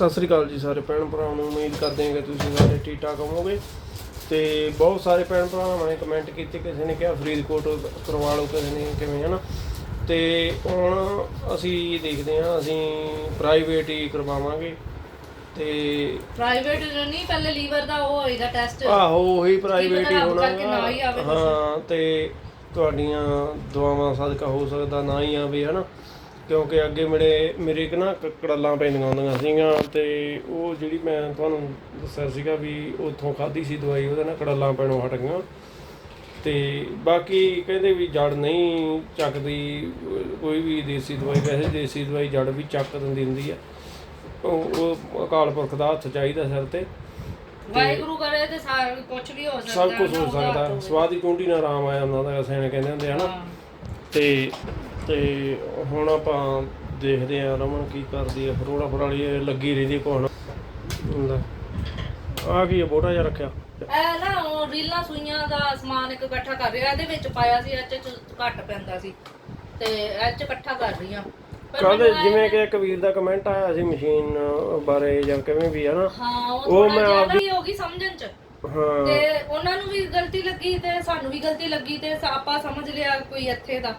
ਸਤਿ ਸ੍ਰੀ ਅਕਾਲ ਜੀ ਸਾਰੇ ਭੈਣ ਭਰਾਵਾਂ ਨੂੰ। ਉਮੀਦ ਕਰਦੇ ਹਾਂ ਕਿ ਤੁਸੀਂ ਸਾਰੇ ਠੀਕ ਠਾਕ ਹੋਵੋਗੇ। ਤੇ ਬਹੁਤ ਸਾਰੇ ਭੈਣ ਭਰਾਵਾਂ ਨੇ ਕਮੈਂਟ ਕੀਤੇ ਕਿਸੇ ਨੇ ਕਿਹਾ ਫਰੀਦਕੋਟ ਕਰਵਾ ਲਓ ਕਿਸੇ ਨੇ ਕਿਵੇਂ ਹਨਾ? ਤੇ ਹੁਣ ਅਸੀਂ ਦੇਖਦੇ ਹਾਂ ਅਸੀਂ ਪ੍ਰਾਈਵੇਟ ਹੀ ਕਰਵਾਵਾਂਗੇ। ਤੇ ਪ੍ਰਾਈਵੇਟ ਨਹੀਂ ਪਹਿਲੇ ਲੀਵਰ ਦਾ ਉਹ ਹੋਏਗਾ ਟੈਸਟ ਆਹੋ ਉਹੀ ਪ੍ਰਾਈਵੇਟ ਹੀ ਹੋਣਾ। ਹਾਂ ਤੇ ਤੁਹਾਡੀਆਂ ਦੁਆਵਾਂ ਸਦਕਾ ਹੋ ਸਕਦਾ ਨਾ ਹੀ ਆਵੇ ਹਨਾ? ਕਿਉਂਕਿ ਅੱਗੇ ਮੇਰੇ ਮੇਰੇ ਇੱਕ ਨਾ ਕੜੱਲਾਂ ਪੈਂਦੀਆਂ ਹੁੰਦੀਆਂ ਸੀਗੀਆਂ ਤੇ ਉਹ ਜਿਹੜੀ ਮੈਂ ਤੁਹਾਨੂੰ ਦੱਸਿਆ ਸੀਗਾ ਵੀ ਉੱਥੋਂ ਖਾਧੀ ਸੀ ਦਵਾਈ ਉਹਦੇ ਨਾਲ ਕੜੱਲਾਂ ਪੈਣੋਂ ਹਟ ਗਈਆਂ। ਤੇ ਬਾਕੀ ਕਹਿੰਦੇ ਵੀ ਜੜ ਨਹੀਂ ਚੱਕਦੀ ਕੋਈ ਵੀ ਦੇਸੀ ਦਵਾਈ ਵੈਸੇ ਦੇਸੀ ਦਵਾਈ ਜੜ ਵੀ ਚੱਕ ਦਿੰਦੀ ਹੁੰਦੀ ਆ। ਉਹ ਉਹ ਅਕਾਲ ਪੁਰਖ ਦਾ ਹੱਥ ਚਾਹੀਦਾ ਸਿਰ ਤੇ। ਵਾਹਿਗੁਰੂ ਕਰੇ ਤੇ ਸਾਰਾ ਕੁਝ ਵੀ ਹੋ ਸਕਦਾ ਸਭ ਕੁਝ ਹੋ ਸਕਦਾ। ਸਵਾਦ ਦੀ ਕੁੰਡੀ ਨਾਲ ਆਰਾਮ ਆ ਜਾਂਦਾ ਤਾਂ ਸਿਆਣੇ ਕਹਿੰਦੇ ਹੁੰਦੇ ਆ ਨਾ। ਹਾਂ। ਤੇ ਤੇ ਹੁਣ ਆਪਾਂ ਦੇਖਦੇ ਆ ਰਮਨ ਕੀ ਕਰਦੀ ਆ ਫਰੋੜਾ ਫਰਾਲੀ ਲੱਗੀ ਰਹਿੰਦੀ ਕੋਣ। ਆ ਕੀ ਬੋਟਾ ਜਿਹਾ ਰੱਖਿਆ। ਇਹ ਨਾ ਉਹ ਰੀਲਾਂ ਸੂਈਆਂ ਦਾ ਸਮਾਨ ਇੱਕ ਇਕੱਠਾ ਕਰ ਰਿਹਾ ਇਹਦੇ ਵਿੱਚ ਪਾਇਆ ਸੀ ਚ ਘੱਟ ਪੈਂਦਾ ਸੀ। ਤੇ ਚ ਇਕੱਠਾ ਕਰ ਰਹੀ ਆ ਮੈਨੂੰ ਜਿਵੇਂ ਕਿ ਕਬੀਰ ਦਾ ਕਮੈਂਟ ਆਇਆ ਸੀ ਮਸ਼ੀਨ ਬਾਰੇ ਜਾਂ ਕਿਵੇਂ ਵੀ ਆ ਨਾ ਹਾਂ ਉਹ ਉਹ ਥੋੜਾ ਮੈਂ ਜ਼ਿਆਦਾ ਹੀ ਹੋ ਗਈ ਸਮਝਣ ਚ। ਹਾਂ। ਤੇ ਉਹਨਾਂ ਨੂੰ ਵੀ ਗਲਤੀ ਲੱਗੀ ਤੇ ਸਾਨੂੰ ਵੀ ਗਲਤੀ ਲੱਗੀ ਤੇ ਸ- ਆਪਾਂ ਸਮਝ ਲਿਆ ਕੋਈ ਇੱਥੇ ਦਾ।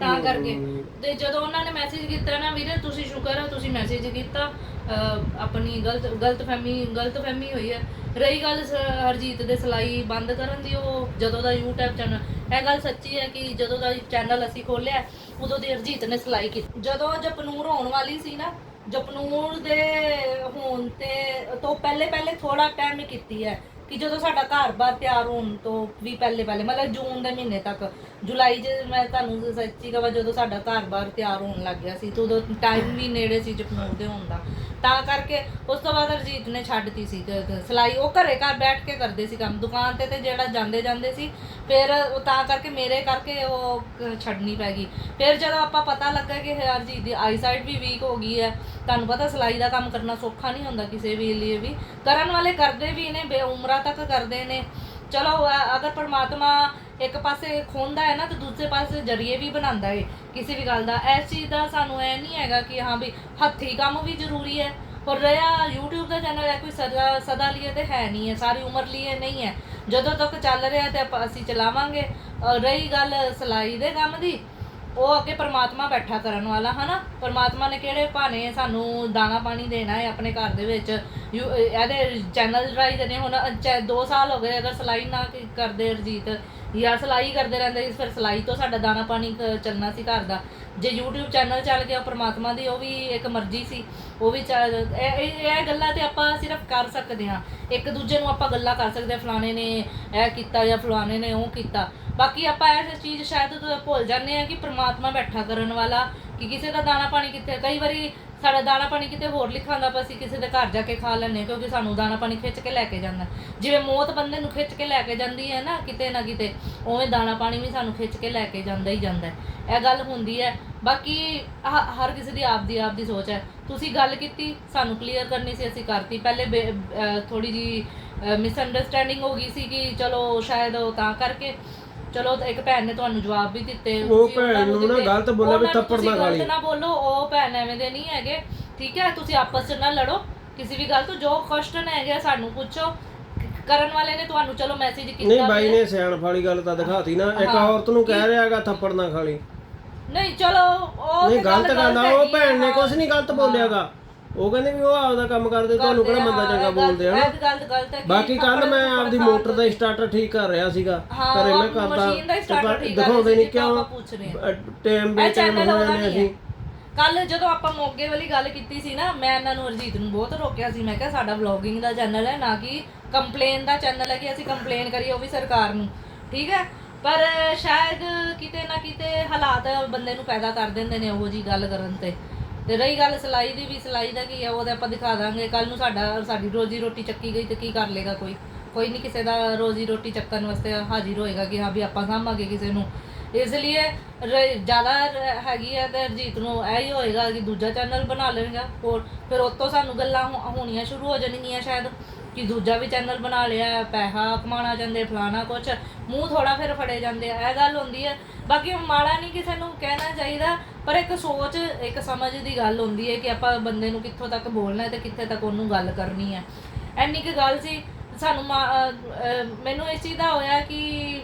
ਤਾਂ ਕਰਕੇ। ਤੇ ਜਦੋਂ ਉਹਨਾਂ ਨੇ ਮੈਸੇਜ ਕੀਤਾ ਨਾ ਵੀਰੇ ਤੁਸੀਂ ਸ਼ੁਕਰ ਹੈ ਤੁਸੀਂ ਮੈਸੇਜ ਕੀਤਾ। ਅਹ ਆਪਣੀ ਗਲਤ ਗਲਤਫਹਿਮੀ ਗਲਤਫਹਿਮੀ ਹੋਈ ਹੈ। ਰਹੀ ਗੱਲ ਸ- ਹਰਜੀਤ ਦੇ ਸਲਾਈ ਬੰਦ ਕਰਨ ਦੀ ਉਹ ਜਦੋਂ ਦਾ YouTube ਚੈਨਲ ਇਹ ਗੱਲ ਸੱਚੀ ਹੈ ਕਿ ਜਦੋਂ ਦਾ ਚੈਨਲ ਅਸੀਂ ਖੋਲਿਆ ਉਦੋਂ ਦੀ ਹਰਜੀਤ ਨੇ ਸਲਾਈ ਕੀਤੀ। ਜਦੋਂ ਜਪਨੂਰ ਹੋਣ ਵਾਲੀ ਸੀ ਨਾ ਜਪਨੂਰ ਦੇ ਹੋਣ ਤੇ ਤੋਂ ਪਹਿਲੇ ਪਹਿਲੇ ਥੋੜਾ ਟਾਈਮ ਹੀ ਕੀਤੀ ਹੈ। ਕਿ ਜਦੋਂ ਸਾਡਾ ਘਰ-ਬਾਰ ਤਿਆਰ ਹੋਣ ਤੋਂ ਵੀ ਪਹਿਲੇ ਪਹਿਲੇ, ਮਤਲਬ ਜੂਨ ਦੇ ਮਹੀਨੇ ਤੱਕ, ਜੁਲਾਈ 'ਚ ਮੈਂ ਤੁਹਾਨੂੰ ਸੱਚੀ ਕਹਾਂ ਜਦੋਂ ਸਾਡਾ ਘਰ-ਬਾਰ ਤਿਆਰ ਹੋਣ ਲੱਗ ਗਿਆ ਸੀ, ਤਾਂ ਉਦੋਂ ਟਾਈਮ ਵੀ ਨੇੜੇ ਸੀ ਜਪਨੂਰ ਦੇ ਹੋਣ ਦਾ। ਤਾਂ ਕਰਕੇ ਉਸ ਤੋਂ ਬਾਅਦ ਅਰਜੀਤ ਨੇ ਛੱਡਤੀ ਸੀ, ਤੇ- ਸਿਲਾਈ ਉਹ ਘਰੇ ਘਰ ਬੈਠ ਕੇ ਕਰਦੇ ਸੀ ਕੰਮ, ਦੁਕਾਨ ਤੇ ਤੇ ਜਿਹੜਾ ਜਾਂਦੇ ਜਾਂਦੇ ਸੀ, ਫਿਰ ਉਹ ਤਾਂ ਕਰਕੇ ਮੇਰੇ ਕਰਕੇ ਉਹ ਛੱਡਣੀ ਪੈ ਗਈ। ਫਿਰ ਜਦੋਂ ਆਪਾਂ ਪਤਾ ਲੱਗਾ ਕਿ ਹਰਜੀਤ ਦੀ ਆਈਸਾਈਟ ਵੀ ਵੀਕ ਹੋ ਗਈ ਹੈ, ਤੁਹਾਨੂੰ ਪਤਾ ਸਿਲਾਈ ਦਾ ਕੰਮ ਕਰਨਾ ਸੌਖਾ ਨਹੀਂ ਹੁੰਦਾ ਕਿਸੇ ਵੀ ਲਈ ਵੀ, ਕਰਨ ਵਾਲੇ ਕਰਦੇ ਵੀ ਨੇ ਬੇਉਮਰਾ ਤੱਕ ਕਰਦੇ ਨੇ। ਚਲੋ ਅਗਰ ਪਰਮਾਤਮਾ ਇੱਕ ਪਾਸੇ ਖੋਂਦਾ ਹੈ ਨਾ, ਤੇ ਦੂਜੇ ਪਾਸੇ ਜਰੀਏ ਵੀ ਬਣਾਉਂਦਾ ਹੈ ਕਿਸੇ ਵੀ ਗੱਲ ਦਾ। ਇਸ ਚੀਜ਼ ਦਾ ਸਾਨੂੰ ਇਹ ਨਹੀਂ ਹੈਗਾ ਕਿ ਹਾਂ ਵੀ ਹੱਥੀ ਕੰਮ ਵੀ ਜ਼ਰੂਰੀ ਹੈ। ਪਰ ਰਿਹਾ YouTube ਦਾ ਚੈਨਲ ਹੈ, ਕੋਈ ਸਦਾ ਸਦਾ ਲਈ ਤੇ ਹੈ ਨਹੀਂ ਹੈ, ਸਾਰੀ ਉਮਰ ਲਈ ਨਹੀਂ ਹੈ। ਜਦੋਂ ਤੱਕ ਚੱਲ ਰਿਹਾ ਤੇ ਆਪਾਂ ਅਸੀਂ ਚਲਾਵਾਂਗੇ। ਰਹੀ ਗੱਲ ਸਿਲਾਈ ਦੇ ਕੰਮ ਦੀ ਉਹ ਅੱਗੇ ਪਰਮਾਤਮਾ ਬੈਠਾ ਕਰਨ ਵਾਲਾ, ਹਨਾ? ਪਰਮਾਤਮਾ ਨੇ ਕਿਹੜੇ ਭਾਣੇ ਸਾਨੂੰ ਦਾਣਾ ਪਾਣੀ ਦੇਣਾ ਹੈ ਆਪਣੇ ਘਰ ਦੇ ਵਿੱਚ? ਯੂ- ਇਹਦੇ ਚੈਨਲ ਰਾਈ ਦੇਣੇ ਹੁਣ 2 ਸਾਲ ਹੋ ਗਏ ਅਗਰ ਸਲਾਈ ਨਾ ਕ- ਕਰਦੇ ਅਰਜੀਤ, ਜਾਂ ਸਲਾਈ ਕਰਦੇ ਰਹਿੰਦੇ ਸੀ, ਫਿਰ ਸਲਾਈ ਤੋਂ ਸਾਡਾ ਦਾਣਾ ਪਾਣੀ ਕ- ਚੱਲਣਾ ਸੀ ਘਰ ਦਾ। ਜੇ YouTube ਚੈਨਲ ਚੱਲ ਗਿਆ ਪਰਮਾਤਮਾ ਦੀ ਉਹ ਵੀ ਇੱਕ ਮਰਜ਼ੀ ਸੀ, ਉਹ ਵੀ ਚੱਲ, ਇਹ, ਇਹ- ਇਹ ਗੱਲਾਂ ਤੇ ਆਪਾਂ ਸਿਰਫ ਕਰ ਸਕਦੇ ਹਾਂ। ਇੱਕ ਦੂਜੇ ਨੂੰ ਆਪਾਂ ਗੱਲਾਂ ਕਰ ਸਕਦੇ ਹਾਂ, ਫਲਾਣੇ ਨੇ ਇਹ ਕੀਤਾ ਜਾਂ ਫਲਾਣੇ ਨੇ ਉਹ ਕੀਤਾ। ਬਾਕੀ ਆਪਾਂ ਐਸੀ ਚੀਜ਼ ਸ਼ਾਇਦ ਭੁੱਲ ਜਾਂਦੇ ਆ ਕਿ ਪ੍ਰਮਾਤਮਾ ਬੈਠਾ ਕਰਨ ਵਾਲਾ, ਕਿ ਕਿਸੇ ਦਾ ਦਾਣਾ ਪਾਣੀ ਕਿੱਥੇ, ਕਈ ਵਾਰੀ ਸਾਡਾ ਦਾਣਾ ਪਾਣੀ ਕਿਤੇ ਹੋਰ ਲਿਖਾਂਦਾ ਆਪਾਂ ਅਸੀਂ ਕਿਸੇ ਦੇ ਘਰ ਜਾ ਕੇ ਖਾ ਲੈਂਦੇ ਹਾਂ, ਕਿਉਂਕਿ ਸਾਨੂੰ ਦਾਣਾ ਪਾਣੀ ਖਿੱਚ ਕੇ ਲੈ ਕੇ ਜਾਂਦਾ। ਜਿਵੇਂ ਮੌਤ ਬੰਦੇ ਨੂੰ ਖਿੱਚ ਕੇ ਲੈ ਕੇ ਜਾਂਦੀ ਹੈ ਨਾ, ਕਿਤੇ ਨਾ ਕਿਤੇ, ਉਵੇਂ ਦਾਣਾ ਪਾਣੀ ਵੀ ਸਾਨੂੰ ਖਿੱਚ ਕੇ ਲੈ ਕੇ ਜਾਂਦਾ ਹੀ ਜਾਂਦਾ ਇਹ ਗੱਲ ਹੁੰਦੀ ਹੈ। ਬਾਕੀ ਹ- ਹਰ ਕਿਸੇ ਦੀ ਆਪਦੀ ਆਪਦੀ ਸੋਚ ਹੈ। ਤੁਸੀਂ ਗੱਲ ਕੀਤੀ, ਸਾਨੂੰ ਕਲੀਅਰ ਕਰਨੀ ਸੀ, ਅਸੀਂ ਕਰਤੀ। ਪਹਿਲੇ ਥੋੜੀ ਜੀ ਮਿਸਅੰਡਰਸਟੈਂਡਿੰਗ ਹੋ ਗਈ ਸੀ ਕਿ ਚਲੋ ਸ਼ਾਇਦ ਉਹ ਤਾਂ ਕਰਕੇ ਚਲੋ ਇੱਕ ਭੈਣ ਨੇ ਤੁਹਾਨੂੰ ਜਵਾਬ ਵੀ ਦਿੱਤੇ ਉਹ ਤੁਸੀਂ ਭੈਣ ਉਹਨਾਂ ਨੂੰ ਨਾ ਦਿੱਤੇ। ਗਲਤ ਬੋਲਿਆ ਵੀ ਉਹਨਾਂ ਨੂੰ ਥੱਪੜ ਤੁਸੀਂ ਨਾ ਗਲਤ ਗਾਲੀ। ਨਾ ਬੋਲੋ ਉਹ ਭੈਣ ਐਵੇਂ ਦੇ ਨਹੀਂ ਹੈਗੇ ਠੀਕ ਹੈ ਤੁਸੀਂ ਆਪਸ ਚ ਨਾ ਲੜੋ ਕਿਸੇ ਵੀ ਗੱਲ ਤੋਂ ਜੋ ਕੁਐਸਚਨ ਹੈਗੇ ਸਾਨੂੰ ਪੁੱਛੋ ਕਰਨ ਵਾਲੇ ਨੇ ਤੁਹਾਨੂੰ ਚਲੋ ਮੈਸੇਜ ਕੀਤਾ ਨਹੀਂ ਬਾਈ ਵੀ ਹੈ। ਨੇ ਸਿਆਣ ਵਾਲੀ ਗੱਲ ਤਾਂ ਦਿਖਾਤੀ ਨਾ ਇੱਕ ਹਾਂ। ਔਰਤ ਨੂੰ ਕਹਿ ਰਿਹਾਗਾ ਥੱਪੜ ਨਾ ਖਾਲੀ ਨਹੀਂ ਚਲੋ ਉਹ ਨਹੀਂ ਤੇ ਗੱਲ ਗਲਤ ਗੱਲ ਆ ਉਹ ਹੈਗੀ ਭੈਣ ਨੇ ਹਾਂ। ਕੁਝ ਨਹੀਂ ਗਲਤ ਬੋਲਿਆਗਾ ਉਹ ਕਹਿੰਦੇ ਵੀ ਉਹ ਆਪਦਾ ਕੰਮ ਕਰਦੇ ਤੁਹਾਨੂੰ ਕਿਹੜਾ ਬੰਦਾ ਚੰਗਾ ਬੋਲਦੇ ਆ ਨਾ। ਇਹ ਗੱਲ ਗਲਤ ਹੈ ਕਿ ਬਾਕੀ ਕੱਲ ਮੈਂ ਆਪਦੀ ਮੋਟਰ ਦਾ ਸਟਾਰਟਰ ਠੀਕ ਕਰ ਰਿਹਾ ਸੀਗਾ। ਘਰੇ ਮੈਂ ਕਰਦਾ ਮਸ਼ੀਨ ਦਾ ਹੀ starter ਪਰ ਠੀਕ ਕਰ ਦਿਖਾਉਂਦੇ ਨਹੀਂ ਕਿਉਂ। ਟਾਈਮ ਇਹ ਚੈਨਲ ਹੋ ਉਹਦਾ ਜਾਂਦੇ ਨਹੀਂ ਅਸੀਂ। ਹੈ ਕੱਲ ਜਦੋਂ ਆਪਾਂ ਮੋਗੇ ਵਾਲੀ ਗੱਲ ਕੀਤੀ ਸੀ ਨਾ ਮੈਂ ਇਹਨਾਂ ਨੂੰ ਅਰਜੀਤ ਨੂੰ ਬਹੁਤ ਰੋਕਿਆ ਸੀ ਮੈਂ ਕਿਹਾ ਸਾਡਾ ਵਲੌਗਿੰਗ ਦਾ ਚੈਨਲ ਹੈ ਨਾ ਕਿ ਕੰਪਲੇਨ ਦਾ ਚੈਨਲ ਹੈ ਕਿ ਅਸੀਂ ਕੰਪਲੇਨ ਕਰੀਏ ਉਹ ਵੀ ਸਰਕਾਰ ਨੂੰ। ਠੀਕ ਹੈ? ਪਰ ਸ਼ਾਇਦ ਕਿਤੇ ਨਾ ਕਿਤੇ ਹਾਲਾਤ ਬੰਦੇ ਨੂੰ ਪੈਦਾ ਕਰ ਦਿੰਦੇ ਨੇ ਉਹੋ ਜੀ ਗੱਲ ਕਰਨ ਤੇ। ਤੇ ਰਹੀ ਗੱਲ ਸਿਲਾਈ ਦੀ ਵੀ ਸਿਲਾਈ ਦਾ ਕੀ ਹੈ ਤਾਂ ਆਪਾਂ ਦਿਖਾ ਦਾਂਗੇ। ਕੱਲ ਨੂੰ ਸਾਡਾ, ਸਾਡੀ ਰੋਜੀ ਰੋਟੀ ਚੱਕੀ ਗਈ ਤੇ ਕੀ ਕਰ ਲੇਗਾ ਕੋਈ? ਕੋਈ ਨਹੀਂ ਕਿਸੇ ਦਾ ਰੋਜੀ ਰੋਟੀ ਚੱਕਣ ਵਾਸਤੇ ਹਾਜ਼ਰ ਹੋਏਗਾ ਕਿ ਹਾਂ ਵੀ ਆਪਾਂ ਸਾਂਭਾਂਗੇ ਕਿਸੇ ਨੂੰ। ਇਸ ਲਈ ਜ਼ਿਆਦਾ ਹੈਗੀ ਹੈ ਤੇ ਅਰਜੀਤ ਨੂੰ ਇਹ ਹੀ ਹੋਏਗਾ ਕਿ ਦੂਜਾ ਚੈਨਲ ਬਣਾ ਲੈਣਗਾ ਹੋਰ, ਫਿਰ ਉਤੋਂ ਸਾਨੂੰ ਗੱਲਾਂ ਹੋ- ਹੋਣੀਆਂ ਸ਼ੁਰੂ ਹੋ ਜਾਣਗੀਆਂ ਸ਼ਾਇਦ। ਕਿ ਦੂਜਾ ਵੀ ਚੈਨਲ ਬਣਾ ਲਿਆ, ਪੈਸਾ ਕਮਾਉਣਾ ਚਾਹੁੰਦੇ, ਫਲਾਣਾ ਕੁਛ, ਮੂੰਹ ਥੋੜਾ ਫਿਰ ਫੜੇ ਜਾਂਦੇ ਆ, ਇਹ ਗੱਲ ਹੁੰਦੀ ਹੈ ਬਾਕੀ ਮਾੜਾ ਨਹੀਂ ਕਿਸੇ ਨੂੰ ਕਹਿਣਾ ਚਾਹੀਦਾ, ਪਰ ਇੱਕ ਸੋਚ, ਇੱਕ ਸਮਝ ਦੀ ਗੱਲ ਹੁੰਦੀ ਹੈ ਕਿ ਆਪਾਂ ਬੰਦੇ ਨੂੰ ਕਿੱਥੋਂ ਤੱਕ ਬੋਲਣਾ ਹੈ ਤੇ ਕਿੱਥੇ ਤੱਕ ਉਹਨੂੰ ਗੱਲ ਕਰਨੀ ਹੈ ਐਨੀ ਕੁ ਗੱਲ ਸੀ, ਸਾਨੂੰ ਮਾ- ਮੈਨੂੰ ਇਸ ਚੀਜ਼ ਦਾ ਹੋਇਆ ਕਿ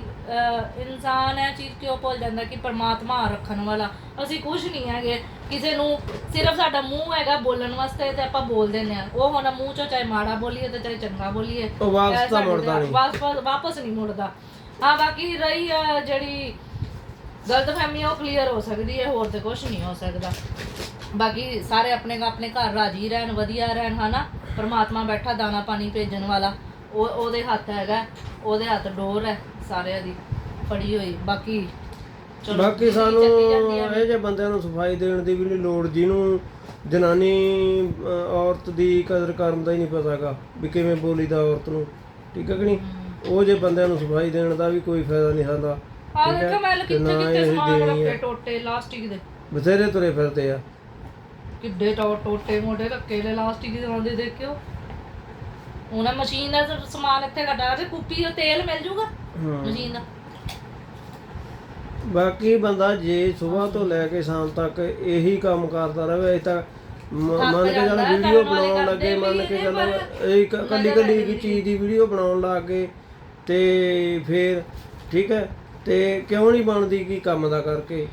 ਇਨਸਾਨ ਇਹ ਚੀਜ਼ ਕਿਉਂ ਭੁੱਲ ਜਾਂਦਾ ਕਿ ਪਰਮਾਤਮਾ ਰੱਖਣ ਵਾਲਾ? ਅਸੀਂ ਕੁਝ ਨਹੀਂ ਹੈਗੇ। ਕਿਸੇ ਨੂੰ ਸਿਰਫ ਸਾਡਾ ਮੂੰਹ ਹੈਗਾ ਬੋਲਣ ਵਾਸਤੇ ਤੇ ਆਪਾਂ ਬੋਲ ਦਿੰਦੇ ਆ ਉਹ ਹੁਣ ਮੂੰਹ ਚੋਂ ਚਾਹੇ ਮਾੜਾ ਬੋਲੀਏ ਤੇ ਚਾਹੇ ਚੰਗਾ ਬੋਲੀਏ। ਉਹ ਵਾਪਸ ਤਾਂ ਮੁੜਦਾ ਨਹੀਂ। ਵਾਪਸ ਵਾਪਸ ਨਹੀਂ ਮੁੜਦਾ। ਹਾਂ ਬਾਕੀ ਰਹੀ ਅਹ, ਜਿਹੜੀ ਗਲਤਫਹਿਮੀ ਉਹ ਕਲੀਅਰ ਹੋ ਸਕਦੀ ਹੈ। ਹੋਰ ਤੇ ਕੁਝ ਨਹੀਂ ਹੋ ਸਕਦਾ। ਬਾਕੀ ਸਾਰੇ ਆਪਣੇ ਆਪਣੇ ਘਰ ਰਾਜੀ ਰਹਿਣ ਵਧੀਆ ਰਹਿਣ ਹਨਾ? ਪਰਮਾਤਮਾ ਬੈਠਾ ਦਾਣਾ ਪਾਣੀ ਭੇਜਣ ਵਾਲਾ। ਉਹ ਉਹਦੇ ਹੱਥ ਹੈਗਾ ਉਹਦੇ ਹੱਥ ਡੋਰ ਹੈ। ਸਾਰਿਆਂ ਦੀ ਫੜੀ ਹੋਈ ਬਾਕੀ ਚਲੋ ਬਾਕੀ ਸਾਨੂੰ। ਇਹ ਜਿਹੇ ਬੰਦਿਆਂ ਨੂੰ ਸਫ਼ਾਈ ਦੇਣ ਦੀ ਵੀ ਨਹੀਂ ਲੋੜ ਜਿਹਨੂੰ ਜਨਾਨੀ ਔਰਤ ਦੀ ਕਦਰ ਕਰਨ ਦਾ ਹੀ ਨਹੀਂ ਪਤਾਗਾ ਵੀ ਕਿਵੇਂ ਬੋਲੀਦਾ ਔਰਤ ਨੂੰ ਠੀਕ ਹੈ ਕਿ ਨਹੀਂ ਉਹ ਜੇ ਬੰਦਿਆਂ ਨੂੰ ਸਫ਼ਾਈ ਦੇਣ ਦਾ ਵੀ ਕੋਈ ਫਾਇਦਾ ਨਹੀਂ ਹੁੰਦਾ ਆਹ ਠੀਕ ਹੈ? ਦੇਖੋ ਮੈਂ ਤੇ ਕਿੱਥੇ ਨਾ ਕਿੱਥੇ ਇਹ ਸਮਾਨ ਦੇਣੀ ਰੱਖੇ ਹੈ। ਟੋਟੇ ਲਾਸਟਿਕ ਦੇ ਬਥੇਰੇ ਤੁਰੇ ਫਿਰਦੇ ਆ ਕਿੱਡੇ ਟੋ ਟੋਟੇ ਮੋਟੇ ਰੱਖੇ ਲੈ ਲਾਸਟਿਕ ਦੇ ਆਉਂਦੇ ਦੇਖਿਓ ਉਹਨਾਂ ਮਸ਼ੀਨ ਦਾ ਸਮਾਨ ਇੱਥੇ ਕੱਢਾ ਤੇ ਕੁੱਪੀ ਦਾ ਤੇਲ ਮਿਲ ਜੂਗਾ ਮਸ਼ੀਨ। ਦਾ ਬਾਕੀ ਬੰਦਾ ਜੇ ਸਵੇਰ ਤੋਂ ਲੈ ਕੇ ਸ਼ਾਮ ਤੱਕ ਇਹੀ ਕੰਮ ਕਰਦਾ ਰਹੇ ਤਾਂ ਮ- ਥੱਕ ਮੰਨ ਕੇ ਚੱਲ ਵੀਡੀਓ ਬਣਾਉਣ ਲੱਗੇ ਮੰਨ ਕੇ ਚੱਲ ਇਹ ਕੱਲੀ ਕੱਲੀ ਇੱਕ ਚੀਜ਼ ਦੀ ਵੀਡੀਓ ਬਣਾਉਣ ਲੱਗ ਗਏ ਤੇ ਫਿਰ ਠੀਕ ਹੈ ਤੇ ਕਿਉਂ ਨਹੀਂ ਬਣਦੀ ਕੀ ਕੰਮ ਦਾ ਕਰਕੇ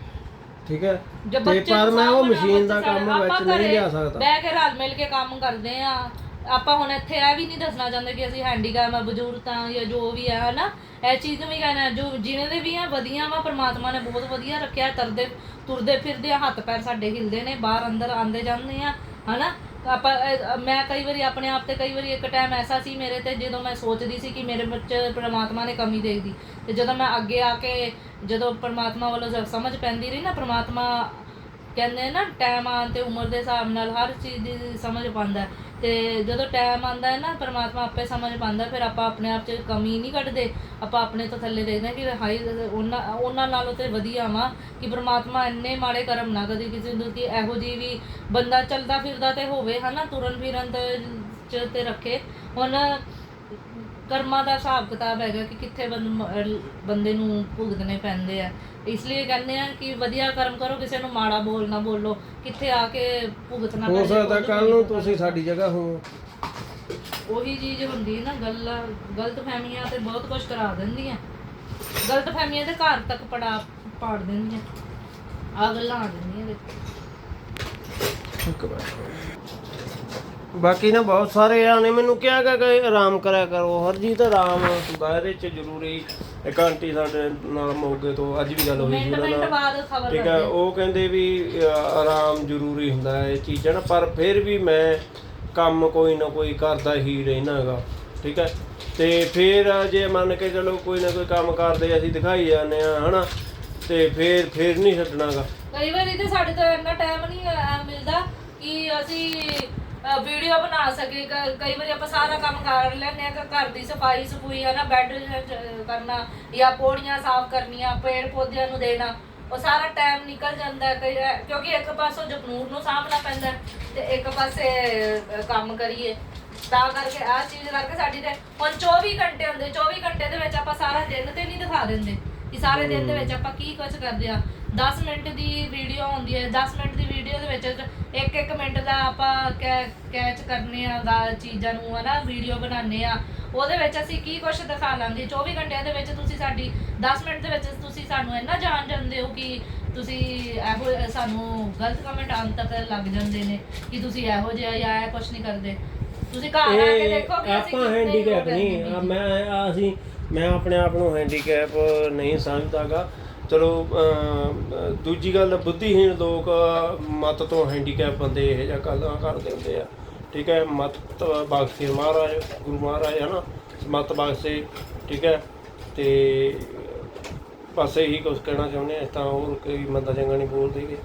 ਠੀਕ ਹੈ? ਤੇ ਪਰ ਮੈਂ ਉਹ ਮਸ਼ੀਨ ਦਾ ਕੰਮ ਵਿੱਚ ਨਹੀਂ ਲਿਆ ਸਕਦਾ। ਬਹਿ ਕੇ ਰਲ ਮਿਲ ਕੇ ਕੰਮ ਕਰਦੇ ਆ। ਆਪਾਂ ਹੁਣ ਇੱਥੇ ਇਹ ਵੀ ਨਹੀਂ ਦੱਸਣਾ ਚਾਹੁੰਦੇ ਕਿ ਅਸੀਂ ਹੈਂਡੀਕੈਪ ਆ, ਬਜ਼ੁਰਗ ਜਾਂ ਜੋ ਵੀ ਹੈ ਹਨਾ? ਇਹ ਚੀਜ਼ ਨੂੰ ਵੀ ਕਹਿਣਾ, ਜੋ ਜਿਹਨੇ ਦੇ ਵੀ ਆ, ਵਧੀਆ ਵਾ, ਪਰਮਾਤਮਾ ਨੇ ਬਹੁਤ ਵਧੀਆ ਰੱਖਿਆ, ਤਰਦੇ, ਤੁਰਦੇ ਫਿਰਦੇ ਆ, ਹੱਥ ਪੈਰ ਸਾਡੇ ਹਿਲਦੇ ਨੇ, ਬਾਹਰ ਅੰਦਰ ਆਂਦੇ ਜਾਂਦੇ ਆ, ਹਨਾ? ਆਪਾਂ ਮੈਂ ਕਈ ਵਾਰੀ ਆਪਣੇ ਆਪ ਤੇ ਕਈ ਵਾਰੀ ਇੱਕ ਟਾਈਮ ਐਸਾ ਸੀ ਮੇਰੇ ਤੇ, ਜਦੋਂ ਮੈਂ ਸੋਚਦੀ ਸੀ ਕਿ ਮੇਰੇ ਵਿੱਚ ਪ੍ਰਮਾਤਮਾ ਨੇ ਕਮੀ ਦੇਖਦੀ ਤੇ ਜਦੋਂ ਮੈਂ ਅੱਗੇ ਆ ਕੇ ਜਦੋਂ ਪ੍ਰਮਾਤਮਾ ਵੱਲੋਂ ਸਮਝ ਪੈਂਦੀ ਰਹੀ ਨਾ, ਪ੍ਰਮਾਤਮਾ ਕਹਿੰਦੇ ਨਾ ਟਾਈਮ ਆਉਣ ਤੇ ਉਮਰ ਦੇ ਹਿਸਾਬ ਨਾਲ ਹਰ ਚੀਜ਼ ਦੀ ਸਮਝ ਪਾਉਂਦਾ। ਤੇ ਜਦੋਂ ਟਾਈਮ ਆਉਂਦਾ ਹੈ ਨਾ, ਪਰਮਾਤਮਾ ਆਪੇ ਸਮਝ ਪਾਉਂਦਾ, ਫਿਰ ਆਪਾਂ ਆਪਣੇ ਆਪ 'ਚ ਕਮੀ ਨਹੀਂ ਕੱਢਦੇ। ਆਪਾਂ ਆਪਣੇ ਤੋਂ ਥੱਲੇ ਦੇਖਦੇ ਹਾਂ ਕਿ ਹਾਈ ਉਹਨਾਂ ਉਹਨਾਂ ਨਾਲੋਂ ਤੇ ਵਧੀਆ ਵਾਂ ਕਿ ਪਰਮਾਤਮਾ ਇੰਨੇ ਮਾੜੇ ਕਰਮ ਨਾ ਕਦੇ ਕਿਸੇ ਨੂੰ ਕਿ ਇਹੋ ਜਿਹੀ ਵੀ ਬੰਦਾ ਚੱਲਦਾ ਫਿਰਦਾ ਤੇ ਹੋਵੇ, ਹਨਾ ਤੁਰਨ ਫਿਰਨ ਤੇ, ਚ ਤੇ ਰੱਖੇ। ਹੁਣ ਕਰਮਾਂ ਦਾ ਹਿਸਾਬ ਕਿਤਾਬ ਹੈਗਾ ਕਿ ਕਿੱਥੇ ਬੰਦ- ਨੂੰ ਭੁਗਤਣੇ ਪੈਂਦੇ ਆ। ਇਸ ਲਈ ਕਹਿੰਦੇ ਆ ਕਿ ਵਧੀਆ ਕਰਮ ਕਰੋ ਕਿਸੇ ਨੂੰ ਮਾੜਾ ਬੋਲ ਨਾ ਬੋਲੋ ਕਿੱਥੇ ਆ ਕੇ ਭੁਗਤਣਾ ਹੋ ਸਕਦਾ ਕੱਲ ਨੂੰ ਤੁਸੀਂ ਸਾਡੀ ਜਗ੍ਹਾ ਹੋ। ਉਹੀ ਚੀਜ਼ ਹੁੰਦੀ ਨਾ ਗੱਲਾਂ ਗਲਤ ਫਹਿਮੀਆਂ ਤੇ ਬਹੁਤ ਕੁਝ ਕਰਾ ਦਿੰਦੀਆਂ। ਗਲਤ ਫਹਿਮੀਆਂ ਤੇ ਘਰ ਤੱਕ ਪੜਾ ਪਾੜ ਦਿੰਦੀਆਂ। ਆ ਗੱਲਾਂ ਆ ਦਿੰਦੀਆਂ ਦੇਖੋ ਬਾਕੀ ਨਾ ਬਹੁਤ ਸਾਰੇ ਆ ਨੇ ਮੈਨੂੰ ਕਿਹਾ ਗਾ ਕਿ ਆਰਾਮ ਕਰਿਆ ਕਰੋ ਹਰਜੀਤ ਆਰਾਮ ਦਾਇਰੇ ਚ ਜ਼ਰੂਰੀ ਇੱਕ ਆਂਟੀ ਸਾਡੇ ਨਾਲ ਮੋਗੇ ਤੋਂ ਅੱਜ ਵੀ ਗੱਲ ਹੋਈ ਸੀ ਮਿੰਟ ਉਹਨਾਂ ਮਿੰਟ ਨਾਲ। ਬਾਅਦ ਖਬਰ ਠੀਕ ਹੈ ਉਹ ਕਹਿੰਦੇ ਵੀ ਅ, ਆਰਾਮ ਜ਼ਰੂਰੀ ਹੁੰਦਾ ਹੈ ਇਹ ਚੀਜ਼ਾਂ ਨਾ ਪਰ ਫਿਰ ਵੀ ਮੈਂ ਕੰਮ ਕੋਈ ਨਾ ਕੋਈ ਕਰਦਾ ਹੀ ਰਹਿਣਾ ਹੈਗਾ ਠੀਕ ਹੈ ਤੇ ਫਿਰ ਜੇ ਮੰਨ ਕੇ ਚਲੋ ਕੋਈ ਨਾ ਕੋਈ ਕੰਮ ਕਰਦੇ ਅਸੀਂ ਦਿਖਾਈ ਜਾਂਦੇ ਆ ਹਨਾ? ਤੇ ਫਿਰ ਫਿਰ ਨਹੀਂ ਛੱਡਣਾਗਾ ਕਈ ਵਾਰੀ ਤੇ ਸਾਡੇ ਤੋਂ ਇੰਨਾ ਟਾਈਮ ਨਹੀਂ ਅਹ, ਮਿਲਦਾ ਕਿ ਅਸੀਂ ਵੀਡੀਓ ਬਣਾ ਸਕੇ ਕ- ਕਈ ਵਾਰੀ ਆਪਾਂ ਸਾਰਾ ਕੰਮ ਕਰ ਲੈਂਦੇ ਆ ਘਰ ਦੀ ਸਫ਼ਾਈ ਸਫੂਈ ਹੈ ਨਾ ਬੈੱਡ ਕਰਨਾ ਜਾਂ ਪੌੜੀਆਂ ਸਾਫ਼ ਕਰਨੀਆਂ ਪੇੜ ਪੌਦਿਆਂ ਨੂੰ ਦੇਣਾ ਉਹ ਸਾਰਾ ਟਾਈਮ ਨਿਕਲ ਜਾਂਦਾ ਹੈ ਕਈ ਵਾਰ- ਕਿਉਂਕਿ ਇੱਕ ਪਾਸੋਂ ਜਪਨੂਰ ਨੂੰ ਸਾਂਭਣਾ ਪੈਂਦਾ ਹੈ ਤੇ ਇੱਕ ਪਾਸੇ ਅਹ, ਕੰਮ ਕਰੀਏ। ਤਾਂ ਕਰਕੇ ਆਹ ਚੀਜ਼ ਕਰਕੇ ਸਾਡੀ ਤੇ ਹੁਣ 24 ਘੰਟੇ ਹੁੰਦੇ 24 ਘੰਟੇ ਦੇ ਵਿੱਚ ਆਪਾਂ ਸਾਰਾ ਦਿਨ ਤੇ ਨਹੀਂ ਦਿਖਾ ਦਿੰਦੇ ਕਿ ਸਾਰੇ ਦਿਨ ਦੇ ਵਿੱਚ ਆਪਾਂ ਕੀ ਕੁਝ ਕਰਦੇ ਆ 10 ਮਿੰਟ ਦੀ ਵੀਡੀਓ ਹੁੰਦੀ ਹੈ 10 ਮਿੰਟ ਵੀਡੀਓ ਦੇ ਵਿੱਚ ਇੱਕ ਇੱਕ ਮਿੰਟ ਦਾ ਆਪਾਂ ਕੈਚ ਕਰਨੇ ਆ ਗਾ ਚੀਜ਼ਾਂ ਨੂੰ ਹਨਾ ਵੀਡੀਓ ਬਣਾਉਂਦੇ ਆ। ਉਹਦੇ ਵਿੱਚ ਅਸੀਂ ਕੀ ਕੁਝ ਦਿਖਾ ਲਾਂਗੇ? 24 ਘੰਟਿਆਂ ਦੇ ਵਿੱਚ ਤੁਸੀਂ ਸਾਡੀ 10 ਮਿੰਟ ਦੇ ਵਿੱਚ ਤੁਸੀਂ ਸਾਨੂੰ ਇੰਨਾ ਜਾਣ ਜਾਂਦੇ ਹੋ ਕਿ ਤੁਸੀਂ ਇਹੋ ਸਾਨੂੰ ਗਲਤ ਕਮੈਂਟ ਆਉਣ ਤੱਕ ਲੱਗ ਜਾਂਦੇ ਨੇ ਕਿ ਤੁਸੀਂ ਇਹੋ ਜਿਹਾ ਜਾਂ ਇਹ ਕੁਝ ਨਹੀਂ ਕਰਦੇ। ਤੁਸੀਂ ਘਰ ਆ ਕੇ ਦੇਖੋ ਕਿ ਅਸੀਂ ਆਪਾਂ ਹੈਂਡੀਕੈਪ ਨਹੀਂ ਮੈਂ ਆ ਅਸੀਂ ਮੈਂ ਆਪਣੇ ਆਪ ਨੂੰ ਹੈਂਡੀਕੈਪ ਨਹੀਂ ਸਮਝਦਾਗਾ। ਚਲੋ ਦੂਜੀ ਗੱਲ, ਬੁੱਧੀਹੀਣ ਲੋਕ ਮਤ ਤੋਂ ਹੈਂਡੀਕੈਪ ਬੰਦੇ ਇਹ ਜਿਹਾ ਗੱਲਾਂ ਕਰਦੇ ਹੁੰਦੇ ਆ। ਠੀਕ ਹੈ, ਮਤ ਬਖਸ਼ੇ ਮਹਾਰਾਜ, ਗੁਰੂ ਮਹਾਰਾਜ ਹੈ ਨਾ ਮਤ ਬਖਸ਼ੇ, ਠੀਕ ਹੈ? ਤੇ ਬਸ ਇਹੀ ਕੁਝ ਕਹਿਣਾ ਚਾਹੁੰਦੇ ਆ, ਤਾਂ ਹੋਰ ਕੋਈ ਮੰਦਾ ਚੰਗਾ ਨਹੀਂ ਬੋਲਦੇਗੇ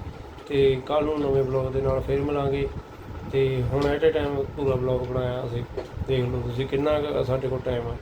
ਤੇ ਕੱਲ ਨੂੰ ਨਵੇਂ ਬਲੌਗ ਦੇ ਨਾਲ ਫੇਰ ਮਿਲਾਂਗੇ। ਤੇ ਹੁਣ ਐਟ ਅ ਟਾਈਮ ਪੂਰਾ ਬਲੌਗ ਬਣਾਇਆ ਅਸੀਂ। ਦੇਖ ਲਓ ਤੁਸੀਂ ਕਿੰਨਾ ਕੁ ਸਾਡੇ ਕੋਲ ਟਾਈਮ ਆ।